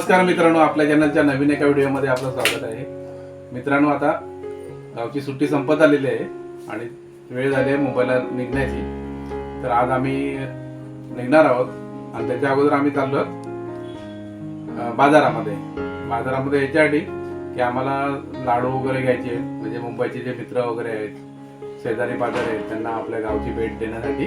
नमस्कार मित्रांनो आपल्या चॅनलच्या नवीन एका व्हिडिओमध्ये आपलं स्वागत आहे. मित्रांनो आता गावची सुट्टी संपत आलेली आहे आणि वेळ झाली आहे मुंबईला निघण्याची. तर आज आम्ही निघणार आहोत आणि त्याच्या अगोदर आम्ही चाललो आहोत, बाजारामध्ये. बाजारामध्ये याच्यासाठी की आम्हाला लाडू वगैरे घ्यायचे म्हणजे मुंबईचे जे मित्र वगैरे आहेत शेजारी बाजार आहेत त्यांना आपल्या गावची भेट देण्यासाठी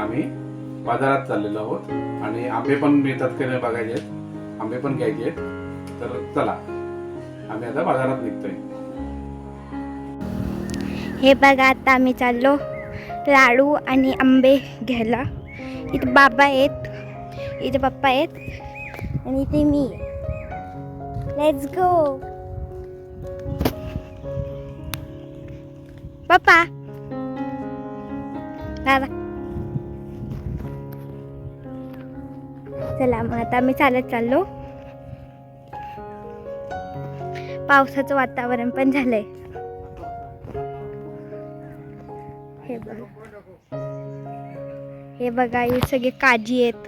आम्ही बाजारात चाललेलो आहोत. आणि आंबे पण मिळतात की नाही बघायचे आहेत. आंबे पण घ्यायचे आहेत. तर चला आम्ही आता बाजारात निघतोय. हे बघा आता आम्ही चाललो लाडू आणि आंबे घ्यायला. इथे बाबा आहेत. इथे पप्पा आहेत. आणि इथे मी. लेट्स गो पप्पा. दादा चला मग आता आम्ही चालत चाललो. पावसाचं वातावरण पण झालंय. हे बघा. हे बघा हे सगळे काजी आहेत.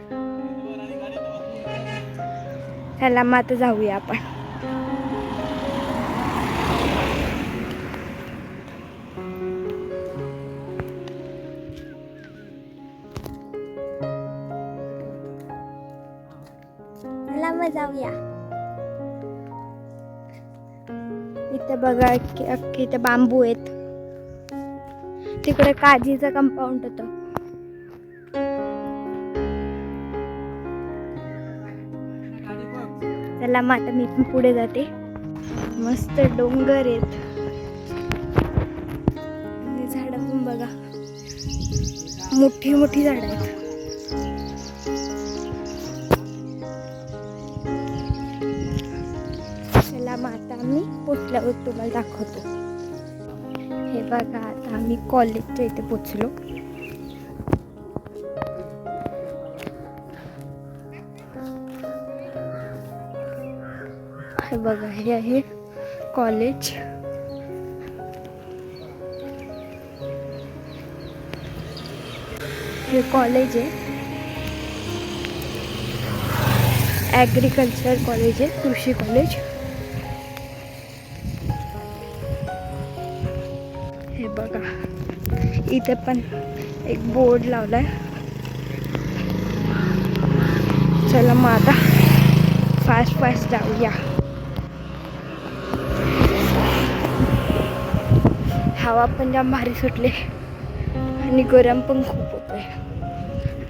चला मग आता जाऊया आपण. इथं बघा की इथं बांबू आहेत. तिकडे काजीचं कंपाऊंड होतं. चला मग आता मी पण पुढे जाते. मस्त डोंगर आहेत. आणि झाडं पण बघा. मोठी मोठी झाडं आहेत. आम्ही पोचल्यावर तुम्हाला दाखवतो हे बघा आता आम्ही कॉलेजच्या इथे पोचलो हे बघा हे आहे कॉलेज हे कॉलेज आहे ॲग्रिकल्चर कॉलेज आहे कृषी कॉलेज इथे पण एक बोर्ड लावलाय. चला मग आता फास्ट फास्ट जाऊया. हवा पण जाम भारी सुटली. आणि गरम पण खूप होतोय.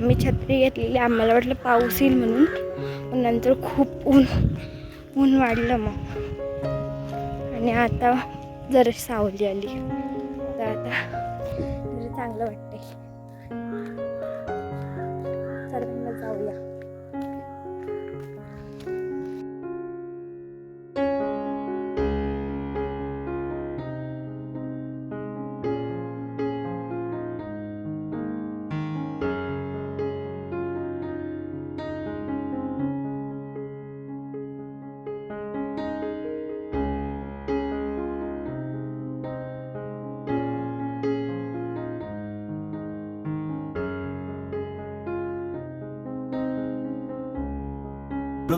मी छत्री घेतलेली आम्हाला वाटलं पाऊस येईल म्हणून पण नंतर खूप ऊन ऊन वाढलं मग. आणि आता जरा सावली आली. तर आता चांगलं वाटते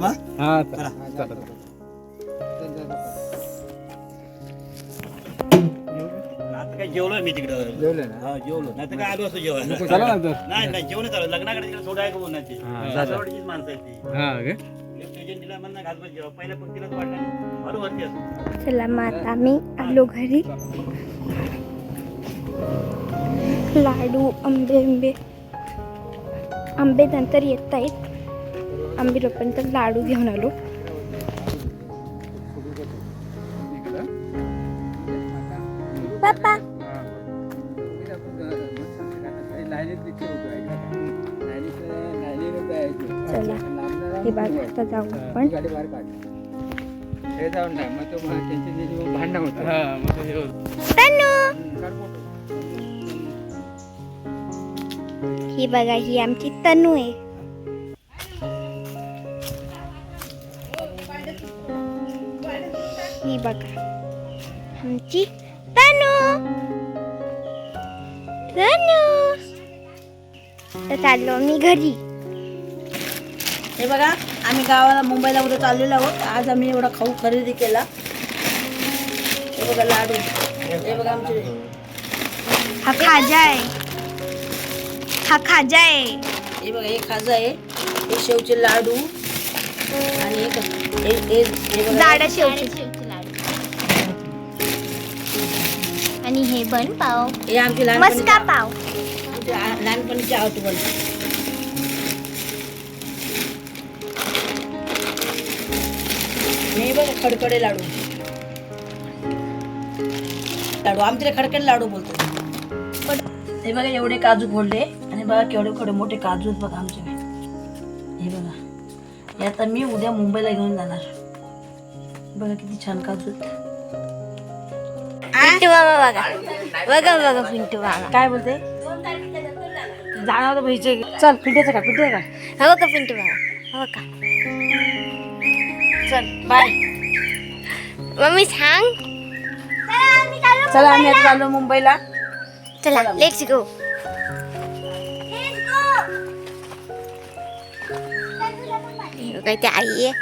बरोबर हा चला. चला. आता काय जेवलोय मी तिकडं. जेवले ना? हा जेवलो. नाही तर काय आलो असतो जेवायला चला ना तर नाही नाही जेवण चालू लग्नाकडे तिकडे सोडा आहे का बोलण्याची? हा, जा, जा. माणसं आहेत ती. हा काय लिफ्ट एजंटीला म्हणणं घालतो जेव्हा पहिल्या पंक्तीलाच वाटलं नाही? बरोबर वरती असतो चला मग आता आम्ही आलो घरी. लाडू आंबे आंबे. आंबे नंतर येत आहेत. आंबे लोकांतर लाडू घेऊन आलो. पप्पा. चला आता जाऊ आपण. ही बघा ही आमची तनू आहे. ही बघा. आमची तनू. तनू. तर चाललो मी घरी. हे बघा आम्ही गावाला मुंबईला उद्या चाललेलो आहोत. आज आम्ही एवढा खाऊ खरेदी केला. हे बघा लाडू. हे बघा आमचे. हा खाजा आहे. हा खाजा आहे. हे बघा हे खाजा आहे. हे शेवचे लाडू. आणि हे हे हे- हे बघा. जाडा शेवची. आणि हे बन पाव. हे आमची मस्का लहानपणी पाव. आमची आ- लहानपणीची आठवण. हे बघा खडखडे लाडू. लाडू आमच्याकडे खडखडे लाडू बोलतो. हे बघा एवढे काजू फोडले आणि बघा केवढे केवढे मोठे काजू आहेत बघा आमच्याकडे. हे बघा. हे आता मी उद्या मुंबईला घेऊन जाणार. बघा किती छान काजू आहेत. पिंटू मामा बघा. बघा बघा पिंटू मामा. काय बोलते? जाणार पाहिजे चल पिंट्याचं का? पिंट्याचं का? हो का पिंटू मामा? हो का? चल बाय मम्मी सांग. चला आम्ही आता चाललो मुंबईला. चला लेट्स गो काय ते आई आहे.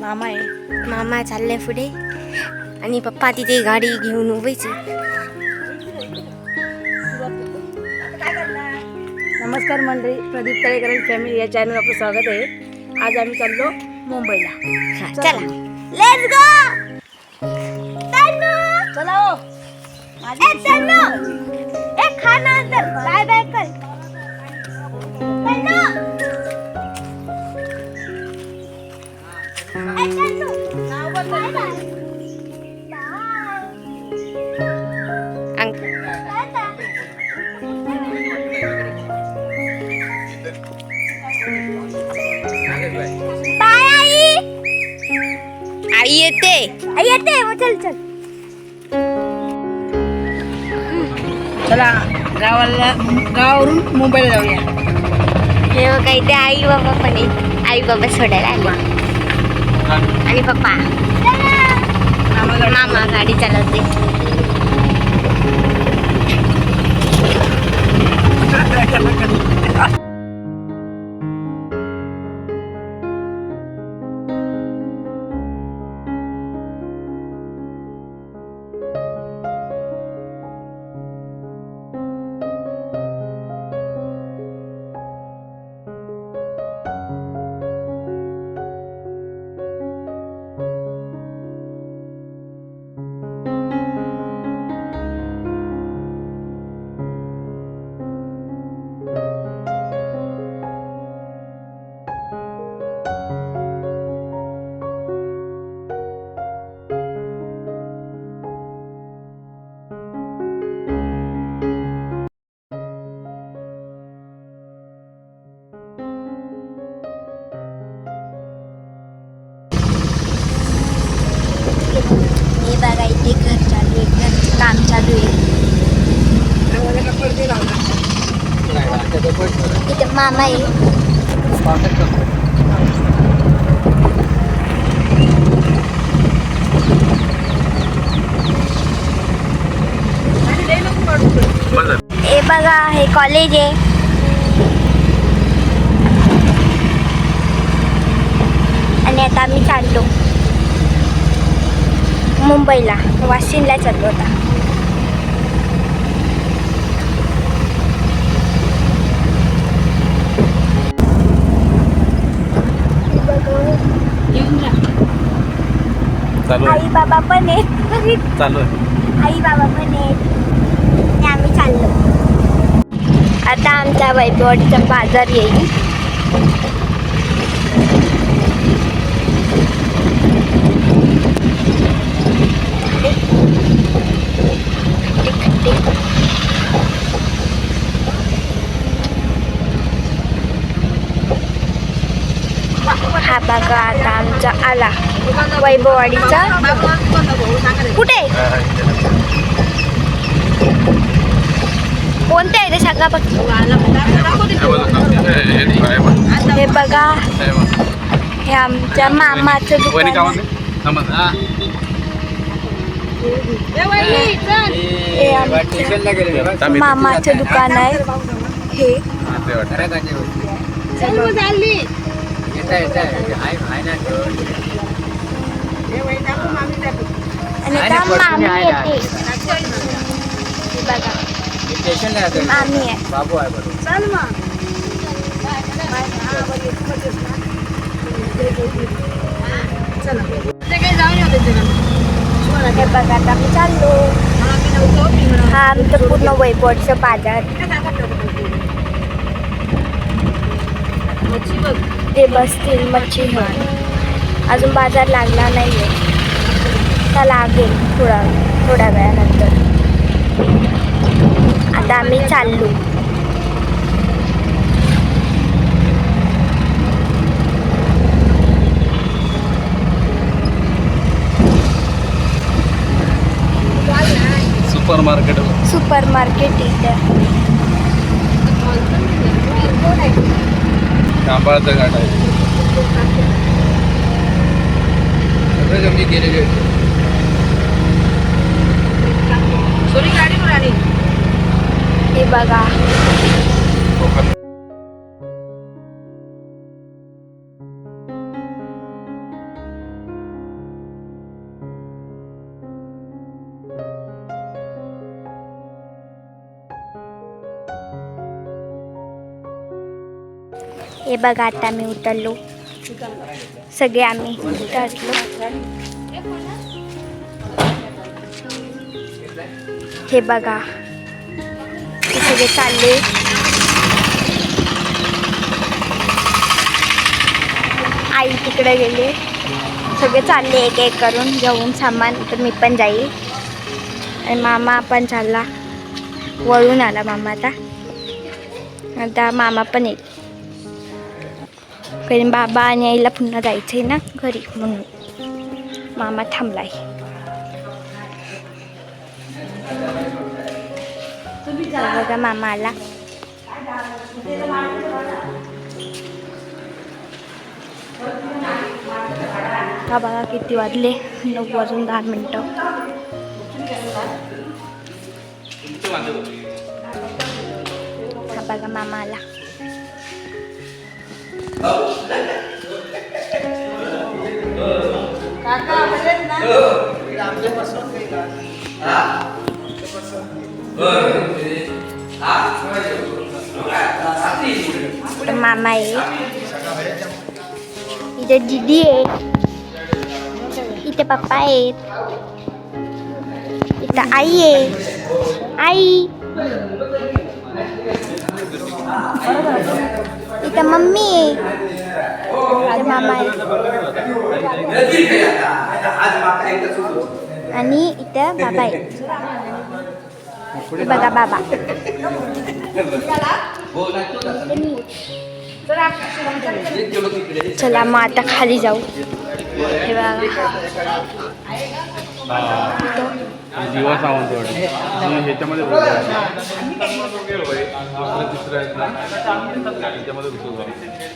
मामा आहे. मामा चालले पुढे. आणि पप्पा तिथे गाडी घेऊन उभीच नमस्कार मंडळी प्रदीप तळेकर फॅमिली या चॅनल आपलं स्वागत आहे. आज आम्ही चाललो मुंबईला. चला. लेट्स गो चला ए खाना अंदर. बाय बाय कर. बाय येते आई येते मग चल चल चला गावाला गावावरून मुंबईला जाऊया हे बघा इथे आई बाबा पण आहे. आई बाबा सोडायला आले. आणि पप्पा. मामा गाडी चालवते. कॉलेज आहे. आणि आता आम्ही चाललो. मुंबईला. वाशिमला चाललो होता आई बाबा पण आहेत. चालू आहे. आई बाबा पण आहेत. आणि आम्ही चाललो. आता आमचा वैभववाडीचा बाजार येईल. हा बघा आता आमचा आला. वैभववाडीचा कुठे? कोणते आहे ते सांगा बघ हे बघा हे आमच्या मामाचं दुकान आहे. हे आमच्या मामाचं दुकान आहे हे येता येता आहे आहे आहे आहे हे मी स्टेशनला मामी आहे. बाबू आहे बरोबर. हे बघा आता आम्ही चाललो. हा आमचं पूर्ण वैभवचं बाजार. ते बसतील मच्छी घेऊन. अजून बाजार लागला नाहीये. तर लागेल थोडा थोड्या वेळानंतर. आम्ही चाललो. सुपर मार्केट सुपर मार्केट इथे घाट आहे. गेलेले होते हे बघा. हे बघा आता आम्ही उतरलो. सगळे आम्ही उतरलो हे बघा. हे सगळे चालले. आई तिकडे गेले. सगळे चालले एक एक करून घेऊन सामान तर मी पण जाईल आणि मामा पण चालला वळून आला मामा आता. आता मामा पण येईल. कारण बाबा आणि आईला पुन्हा जायचं आहे ना घरी म्हणून. मामा थांबलाय. बघा मामा आला हा बघा किती वाजले नऊ वाजून दहा मिनटं हा बघा मामा आला इथं मामा आहे इथे दीदी आहे इथे पप्पा आहेत इथं आई आहे आई इथं मम्मी आहे इथं मामा आहे आणि इथं बाबा आहे हे बघा बाबा चला मग आता खाली जाऊ हे बघा ह्याच्यामध्ये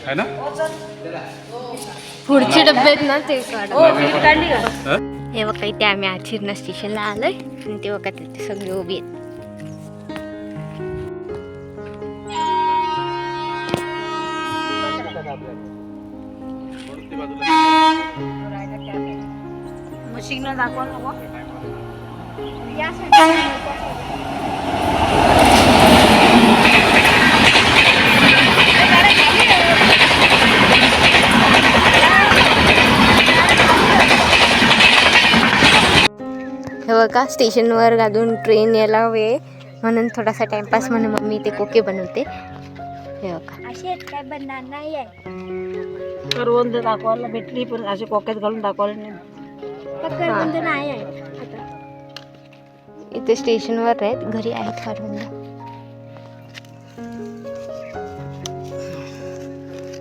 ना ना पुढचे डबे आहेत ना ते हं? हे बघा इथे आम्ही आचिर्ना स्टेशनला आलोय. आणि ते बघा तिथे सगळे उभी आहेत. मग सिग्नल दाखवा नको. हे बघा स्टेशनवर घालून ट्रेन यायला वेळ म्हणून थोडासा टाइमपास म्हणून मम्मी ते कोके बनवते. हे बघा असे आहेत काय? बनणार नाही आहे. करवंद दाखवायला भेटली पण असे कोक्यात घालून दाखवायला नाही. करवंद नाही आहे. आता. इथे स्टेशनवर आहेत घरी आहेत कारवंद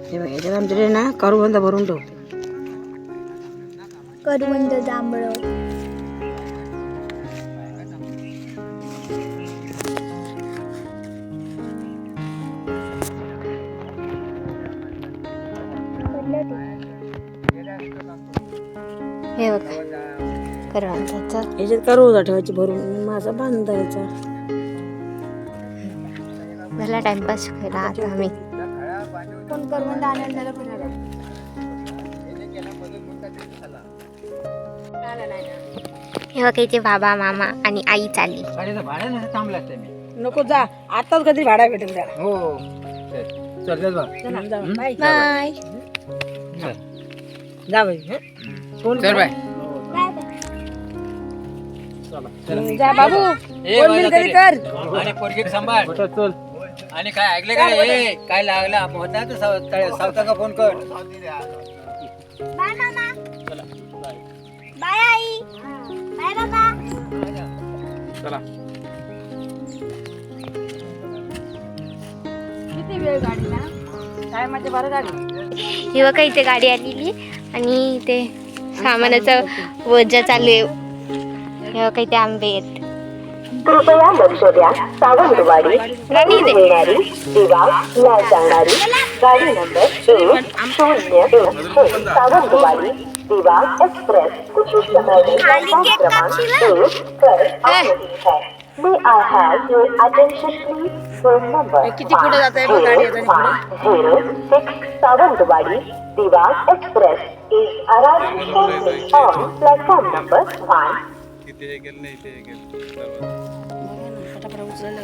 हे बघ याच्यात आमच्याकडे ना करवंद भरून ठेवते. करवंद जांभळं. याच्यात का रोजा ठेवायची? भरून माझा बांधायचा. मला टाइमपास केला आता आम्ही. फोन करून आनंदाला हे इथे बाबा मामा आणि आई चालली. नको जा. आताच कधी भाडा भेटेल त्याला. हो. चल बाय. जा बाई जा बाबू. बिल. कर. आणि पोरगी सांभाळ. चल. आणि काय ऐकले का ए काय लागला? होता तळ- सावता का फोन कर? बाय आई. बाय बाबा. चला. किती वेळ गाडीला टायमाच्या बारा गाडी ही बघा इथे गाडी आलेली आणि इथे सामानाचं वजा चालू आहे. हे बघा इथे आंबे आहेत. कृपया लक्ष द्या सावंतवाडी दे येणारी दिवा ला जाणारी गाडी नंबर एक शून्य एक सावंतवाडी दिवा एक्सप्रेस कुछ समय क्रमांक एक पर है. किती पुढे जात आहे गाडी आता. Zero six Sawantwadi Diva express is on platform number one इथे गेल नाही इथे फटाफट उचलायला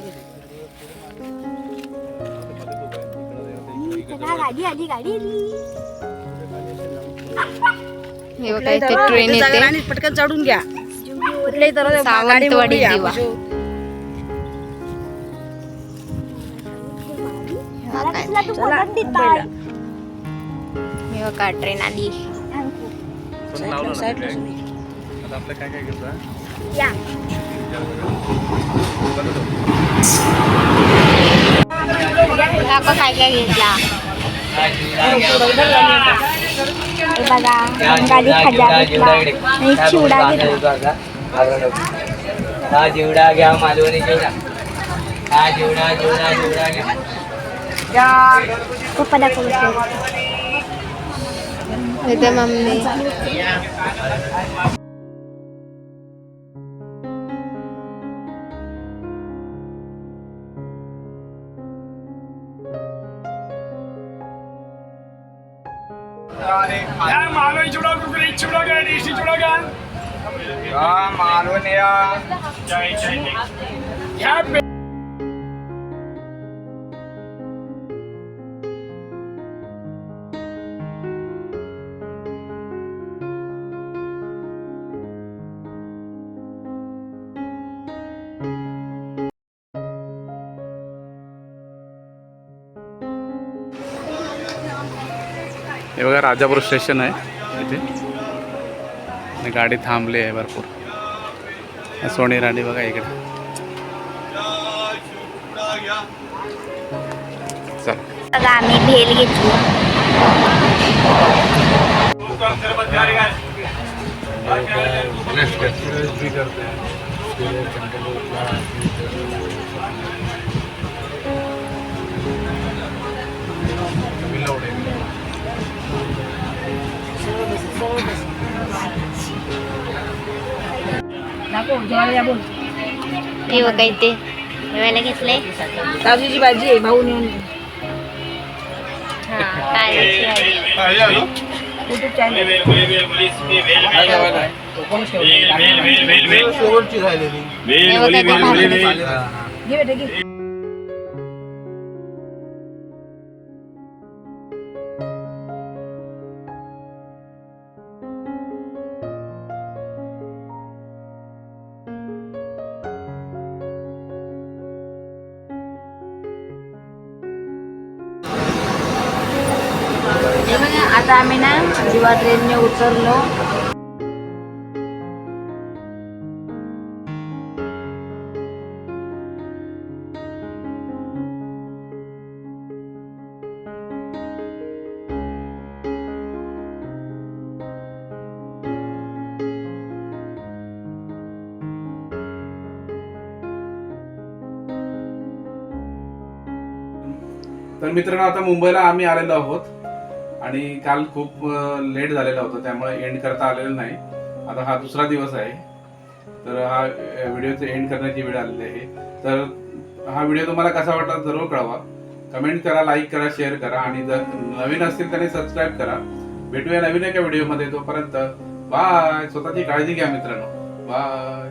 हे बघा इथे ट्रेन जागा येते. राणीत पटकन चढून घ्या. कुठल्याही तर सावंतवाडी दिवा. हे बघा ट्रेन आली. पण लावलं ना साईडला ते. तुम्ही. आता आपलं काय काय घेतलं या दाखव काय काय घेतला हे बघा बंगाली खजा घेतला आणि चिवडा घेतला हा जेवढा घ्या मालवणी जेवढा हा जेवढा जेवढा जेवढा घ्या पप्पा दाखव इथे मम्मी मालवणी हे बघा राजापूर स्टेशन आहे इथे आणि गाडी थांबली आहे भरपूर. सोनी राणी बघा इकडे. चल. बघा आम्ही भेल घेतली. दाखव हे बघा इथे जेवायला घेतलंय काजूची भाजी आहे भाऊ नेऊन हा काजूची आता आम्ही ना दिवा ट्रेनने उतरलो. तर मित्रांनो आता मुंबईला आम्ही आलेलो आहोत. आणि काल खूप लेट झालेला होता त्यामुळे एंड करता आलेलं नाही. आता हा दुसरा दिवस आहे. तर हा व्हिडिओचं एंड करण्याची वेळ आलेली आहे. तर हा व्हिडिओ तुम्हाला कसा वाटला जरूर कळवा. कमेंट करा लाईक करा शेअर करा आणि जर नवीन असतील त्याने सबस्क्राईब करा. भेटूया नवीन एका व्हिडिओमध्ये तोपर्यंत बाय स्वतःची काळजी घ्या मित्रांनो. बाय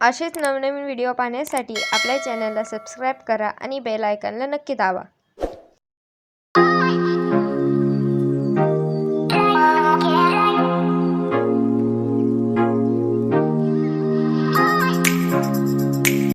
असेच नवनवीन व्हिडिओ पाहण्यासाठी आपल्या चॅनलला सबस्क्राईब करा आणि बेल आयकनला नक्की दाबा.